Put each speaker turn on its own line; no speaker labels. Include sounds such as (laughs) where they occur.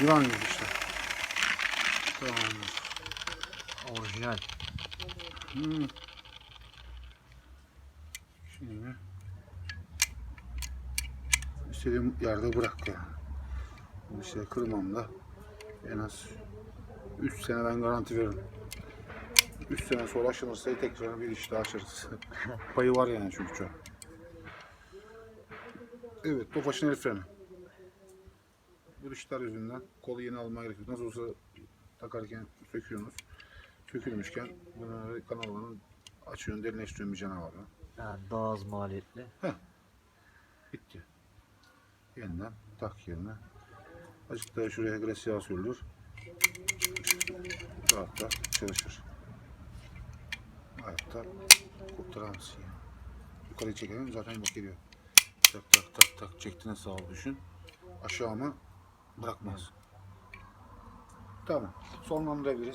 Güvenmiyoruz işte. Tamamdır.
Orijinal.
Hmm. Şimdi istediğim yerde bırak ya. Bu işte kırmam da en az 3 sene ben garanti veririm. 3 sene sonra aşınırsa tekrar bir iş daha açarız. (laughs) Payı var yani çünkü çok. Evet, Tofaş'ın el freni. Bu dişler yüzünden kolu yeni almaya gerek yok. Nasıl olsa takarken söküyorsunuz. Sökülmüşken bunu kanalını açıyorsun, derinleştiriyorsun bir canavarla.
Yani daha az maliyetli.
Bitti. Yeniden tak yerine. Azıcık daha şuraya gres yağı sürülür. Rahat da çalışır. Hayatta kurtaramazsın ya. Yukarı çekelim zaten bak geliyor. Tak tak tak tak çektiğine sağ ol düşün. Aşağı ama bırakmaz. Tamam. Sonlandırabiliriz.